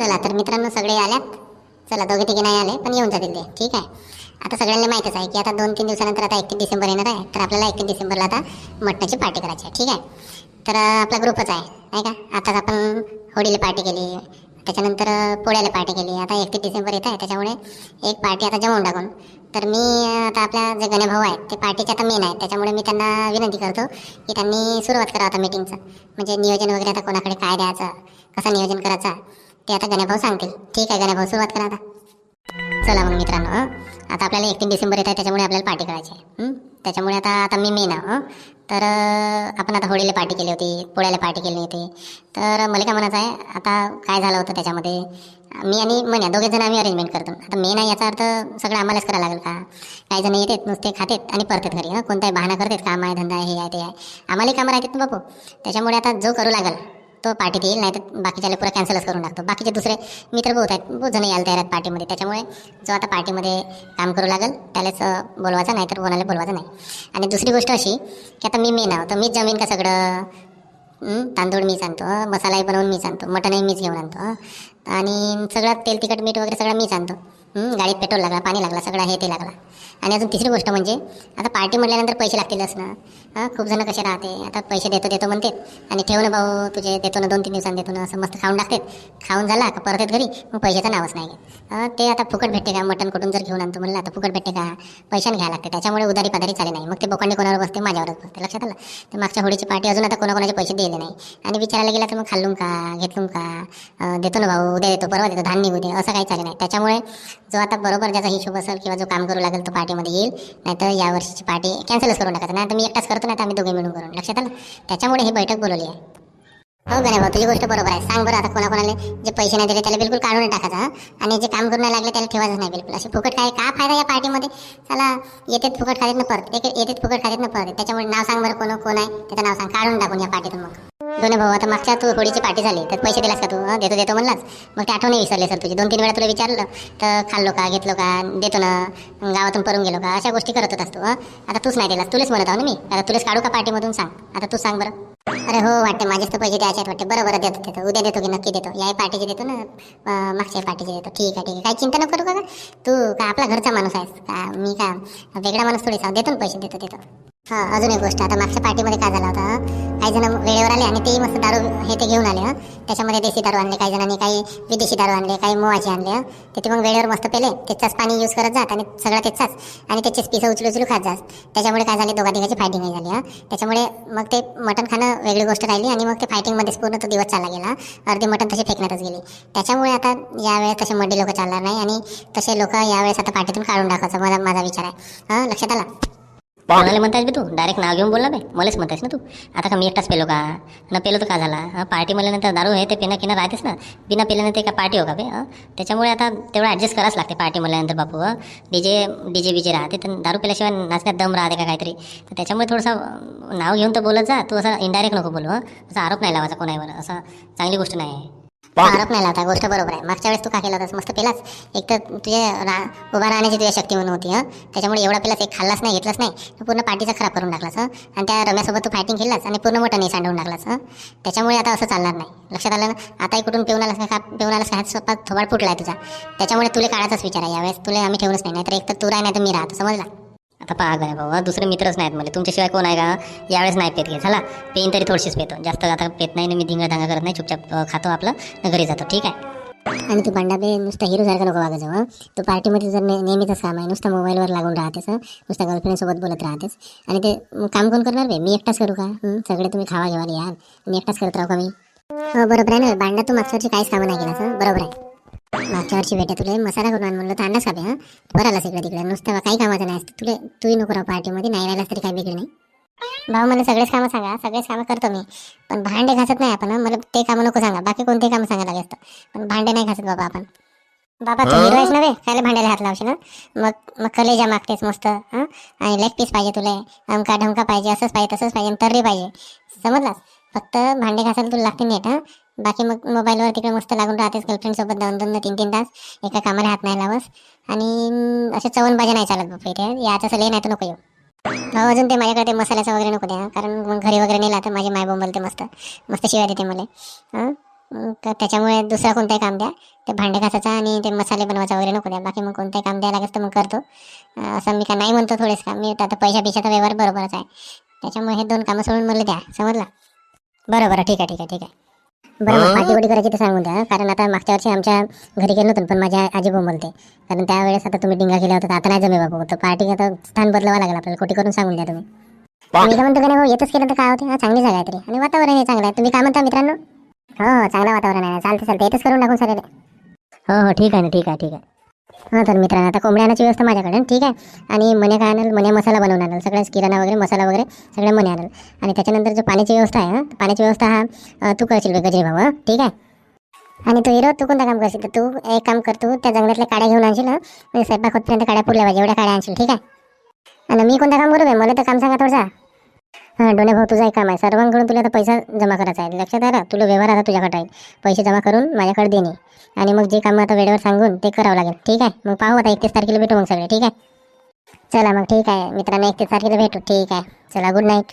चला तर मित्रांनो सगळे आल्यात. चला दोघे तिघे नाही आले पण येऊन जातील ते. ठीक आहे? आता सगळ्यांना माहीतच आहे की आता दोन तीन दिवसानंतर आता एकतीस डिसेंबर येणार आहे. तर आपल्याला एकतीस डिसेंबरला आता मटणाची पार्टी करायची आहे. ठीक आहे? तर आपला ग्रुपच आहे नाही का? आताच आपण होळीला पार्टी केली त्याच्यानंतर पोळ्याला पार्टी केली. आता एकतीस डिसेंबर येत आहे त्याच्यामुळे एक पार्टी आता जमवून टाकून. तर मी आता आपल्या जे गणेभाऊ आहेत ते पार्टीचे आता मेन आहेत. त्याच्यामुळे मी त्यांना विनंती करतो की त्यांनी सुरुवात करा आता मीटिंगचं म्हणजे नियोजन वगैरे आता कोणाकडे काय द्यायचं कसं नियोजन करायचं ते आता गणेभाऊ सांगतील. ठीक आहे गणेभाऊ सुरुवात करा आता. चला मग मित्रांनो आता आपल्याला एकतीस डिसेंबर येत आहे त्याच्यामुळे आपल्याला पार्टी करायची आहे त्याच्यामुळे आता आता मी मेन आहे तर आपण आता होळीला पार्टी केली होती पोळ्याला पार्टी केली होती. तर मला काय म्हणायचं आहे आता काय झालं होतं त्याच्यामध्ये? मी आणि म्हण्या दोघे जण आम्ही अरेंजमेंट करतो. आता मेन आहे याचा अर्थ सगळं आम्हालाच करावं लागेल का? काही जण येतात नुसते खातेत आणि परतात घरी हां. कोणताही बहाणा करतात काम आहे धंदा आहे हे आहे ते आहे. आम्हालाही कामं राहतात ना बापू. त्याच्यामुळे आता जो करू लागेल तो पार्टीत येईल नाही तर बाकीच्याला पुरा कॅन्सलच करून टाकतो. बाकीचे दुसरे मित्र बहुत आहेत बहुत जण यायला तयार आहेत पार्टीमध्ये त्याच्यामुळे जो आता पार्टीमध्ये काम करू लागेल त्यालाच बोलवायचं नाही तर कोणाला बोलवायचं नाही. आणि दुसरी गोष्ट अशी की आता मी मेन आहो तर मीच जमीन का सगळं तांदूळ मीच आणतो मसालाही बनवून मीच आणतो मटणही मीच घेऊन आणतो आणि सगळं तेल तिखट मीठ वगैरे सगळं मीच आणतो. गाडीत पेट्रोल लागला पाणी लागला सगळं हे ते लागला. आणि अजून तिसरी गोष्ट म्हणजे आता पार्टी म्हटल्यानंतर पैसे लागतीलच ना. हां खूप जण कसे राहते आता पैसे देतो देतो म्हणतात. आणि ठेव ना भाऊ तुझे देतो ना दोन तीन दिवसांनी देतो ना असं मस्त खाऊन टाकतात. खाऊन झाला का परत येत घरी? मग पैशाचं नावच नाही घेत. ते आता फुकट भेटते का? मटण कुठून जर घेऊन आणतो म्हणलं आता फुकट भेटते का? पैशाने घ्यायला लागते. त्याच्यामुळे उदारी पादारी चाले नाही. मग ते बोकांडे कोणावर बसते? माझ्यावरच बसते. लक्षात आलं? तर मागच्या होळीची पार्टी अजून आता कोणाकोणाचे पैसे दिले नाही. आणि विचारायला गेला तर मग खाल्लूम का? घेतलूम का? देतो ना भाऊ उद्या देतो परवा देतो धान्य उद्या असं काही चाले नाही. त्याच्यामुळे जो आता बरोबर ज्याचा हिशोब असेल किंवा जो काम करू लागेल तो पार्टीमध्ये येईल नाहीतर या वर्षीची पार्टी कॅन्सलच करून टाकायचं. नाही तर मी एकटाच करतो नाही तर आम्ही दोघे मिळून करून. लक्षात आलं? त्याच्यामुळे ही बैठक बोलवली आहे. हो गणे भाऊ तुझी गोष्ट बरोबर आहे. सांग बरं आता कोणाकोणाला. जे पैसे नाही दिले त्याला बिलकुल काढून टाकायचं हं? आणि जे काम करून नाही लागले त्याला ठेवायचं नाही बिलकुल. असे फुकट काय का फायदा या पार्टीमध्ये? चला येतेच फुकट खात्यात न परत. एक येतेच फुकट खात्यात न परत. त्याच्यामुळे नाव सांग बरं कोण कोण आहे? त्याचं नाव सांग. काढून टाकून या पार्टीतून मग. दोन भाऊ आता मागच्या तू होळीची पार्टी झाली तर पैसे दिलास का तू? देतो देतो म्हणलास. मग ते आठवणी विसरले सर तुझी. दोन तीन वेळा तुला विचारलं तर खाल्लो का घेतलो का देतो ना गावातून परून गेलो का अशा गोष्टी करत होतास तू आता तूच नाही दिलास तुलाच म्हणत आहो ना मी. आता तुलाच काढू का पार्टीमधून सांग. आता तू सांग बरं. अरे हो वाटते माझेच तर पैसे द्यायचे वाटते. बरं बरं देतो देतो. उद्या देतो की नक्की देतो. याही पार्टीचे देतो ना. मागच्या पार्टीचे देतो. ठीक आहे ठीक आहे. काही चिंता नको करू का तू का आपला घरचा माणूस आहेस? का मी का? वेगळा माणूस थोडीसा? देतो ना पैसे देतो देतो. हां अजून एक गोष्ट. आता मागच्या पार्टीमध्ये काय झालं होतं? काही जण वेळेवर आले आणि तेही मस्त दारू हे ते घेऊन आले त्याच्यामध्ये देशी दारू आणले काही जणांनी काही विदेशी दारू आणले काही मोवाचे आणले ते ते मग वेळेवर मस्त पेले. त्याचाच पाणी यूज करत जात आणि सगळं त्याचाच आणि त्याचेच पिसं उचलू उचलू खात जात. त्याच्यामुळे काय झाले? दोघा तिघाची फायटिंग झाली त्याच्यामुळे मग ते मटण खाणं वेगळी गोष्ट राहिली आणि मग ते फायटिंगमध्येच पूर्ण तो दिवस चालला गेला अर्धी मटण तसे फेकण्यातच गेले. त्याच्यामुळे आता यावेळेस तसे मड्डी लोक चालणार नाही आणि तसे लोक यावेळेस आता पार्टीतून काढून टाकायचं. मला माझा विचार आहे. हां लक्षात आला? कोणाला म्हणतायस बे तू. डायरेक्ट नाव घेऊन बोलला बे. मलाच म्हणतायस ना तू. आता का मी एकटाच पेलो का? न पेलो तर का झाला? पार्टी म्हणल्यानंतर दारू हे ते पिणं किनं राहतेस ना. बिना पिल्यानंतर का पार्टी हो का बे? त्याच्यामुळे आता तेवढं ॲडजस्ट करावंच लागते पार्टी म्हणल्यानंतर बापू डी जे डी जे बीजे राहते तर दारू पिल्याशिवाय नाचण्यात दम राहते का काहीतरी? तर त्याच्यामुळे थोडंसं नाव घेऊन तर बोलत जा. तू असं इनडायरेक्ट नको बोलू असा आरोप नाही लावायचा कोणावर. असं चांगली गोष्ट नाही. आहे आरोप नाही लावता गोष्ट बरोबर आहे. मागच्या वेळेस तू का केला होतास? मस्त पेलाच एक तर तुझे रा उभा राहण्याची तुझ्या शक्ती म्हणून होती हं? त्याच्यामुळे एवढा पेलास एक खाल्लाच नाही घेतलास नाही पूर्ण पार्टीचा खराब करून टाकलास हं? आणि त्या रम्यासोबत तू फायटिंग खेळलास आणि पूर्ण मोठं नाही सांडवून टाकलास हं? त्याच्यामुळे आता असं चालणार नाही. लक्षात आलं ना? आताही कुठून पिऊन आलास का पिऊन आलास का? स्वतः थोबाड फुटला आहे तुझा. त्याच्यामुळे तुला काढायचाच विचार आहे. यावेळेस तुला आम्ही ठेवूनच नाही नाहीतर एक तर तू राह नाही तर मी राहतो. समजला? आता पहा गणे भाऊ दुसरे मित्रच नाहीत मला तुमच्याशिवाय कोण आहे का? यावेळेस नाही पेत घेत. झाला पेन तरी थोडीशीच पेतो. जास्त आता पेत नाही मी धिंगा धांगा करत नाही चुपचाप खातो आपलं घरी जातो. ठीक आहे? आणि तू बंडाबे नुसतं हिरो सारखं नको वागायचं जाऊ तू पार्टीमध्ये जर ने- नेहमीच काम आहे नुसतं मोबाईलवर लागून राहतेस हं. नुसतं बोलत राहतेस. आणि ते काम कोण करणार बे? मी एकटाच करू का? सगळे तुम्ही खावा घेवाले यार. मी एकटाच करत राहू का मी? हो बरोबर आहे ना बांडा तू मागच्या वर्षी काहीच कामं नाही केलं बरोबर आहे. मागच्या वर्षी भेटे तुला. मसाला करून म्हणलं तर अंदाज का बे बरं आलास इकडे तिकडे. नुसतं काही कामाचं नाही. असतं तुला तूही नको राहू पार्टीमध्ये. नाही राहिलास तरी काही बिघड नाही. भाऊ मला सगळेच कामं सांगा. सगळेच कामं करतो मी. पण भांडे घासत नाही आपण मला ते कामं नको सांगा. बाकी कोणते कामं सांगायला लागेल पण भांडे नाही घासत बाबा आपण. बाबा तू हिरो आहेस नव्हे खायला भांड्याला हात लावशील ना मग मग कलेजा मागतेस मस्त हां? आणि लेग पीस पाहिजे तुला. अमका ढमका पाहिजे असंच पाहिजे तसंच पाहिजे तर्री पाहिजे. समजलास? फक्त भांडे घासायला तुला लागते नेट हां? बाकी मग मोबाईलवर तिकडे मस्त लागून राहतेस गर्लफ्रेंड सोबत दोन दोन तीन तीन तास. एका कामाला हात नाही लावस आणि असे चवण नाही चालत बापा इथे. याचं असं लय नाही तर नको येऊ. भाऊ अजून ते माझ्याकडे ते मसाल्याचं वगैरे नको द्या. कारण मग घरी वगैरे नेला तर माझी माय बोंबलते मस्त. मस्त शिवाय देते मला. तर त्याच्यामुळे दुसरा कोणताही काम द्या. ते भांडे घासायचा आणि ते मसाले बनवायचा वगैरे नको द्या. बाकी मग कोणताही काम द्यायला लागेल तर मग करतो. अं, असं मी का नाही म्हणतो थोडेच काम मी आता पैशा पिशाचा व्यवहार बरोबरच आहे. त्याच्यामुळे हे दोन कामं सोडून मला द्या. समजला? बरं बरं ठीक आहे ठीक आहे ठीक आहे. बरं मग पार्टी करायची ते सांगून द्या कारण आता मागच्या वर्षी आमच्या घरी गेलो होतो पण माझ्या आजी बोलते कारण त्यावेळेस आता तुम्ही डिंगा केला होता तर आता नाही जमे बाबू. तर पार्टी आता स्थान बदलावं लागेल आपल्याला. कोटी करून सांगून द्या तुम्ही. मी काय म्हणतो का नाही भाऊ येतच केलं तर काय होते? हा चांगली जागा आहे तरी. आणि वातावरण हे चांगलं आहे. तुम्ही काय म्हणता मित्रांनो? हो हो चांगलं वातावरण आहे. चालते चालते येतच करून टाकून सगळे हो हो ठीक आहे ना ठीक आहे ठीक आहे. हां तर मित्रांनो आता कोंबड्या आणायची व्यवस्था माझ्याकडे. ठीक आहे? आणि मने काय आणेल? मने मसाला बनवून आणेल. सगळ्याच किराणा वगैरे मसाला वगैरे सगळ्या मने आणेल. आणि त्याच्यानंतर जो पाण्याची व्यवस्था आहे पाण्याची व्यवस्था हा तू करशील गजरी भाऊ ठीक आहे? आणि तू हिरो तू कोणतं काम करशील? तर तू एक काम कर तू त्या जंगलातल्या काड्या घेऊन आणशील म्हणजे स्वयंपाक होतपर्यंत काड्या पुरल्या पाहिजे एवढ्या काड्या आणशील ठीक आहे? आणि मी कोणतं काम करू आहे मला तर काम सांगा थोडसा. हां डोने भाऊ तुझा एक काम आहे सर्वांकडून तुला आता पैसा जमा करायचा आहे. लक्षात आलं तुला व्यवहार आता तुझ्याकडे आहे. पैसे जमा करून माझ्याकडे देणे आणि मग जे काम आता वेळेवर सांगून ते करावं लागेल. ठीक आहे? मग पाहू आता एकतीस तारखेला भेटू मग सगळे. ठीक आहे? चला मग ठीक आहे. मित्रांनो एकतीस तारखेला भेटू. ठीक आहे. चला गुड नाईट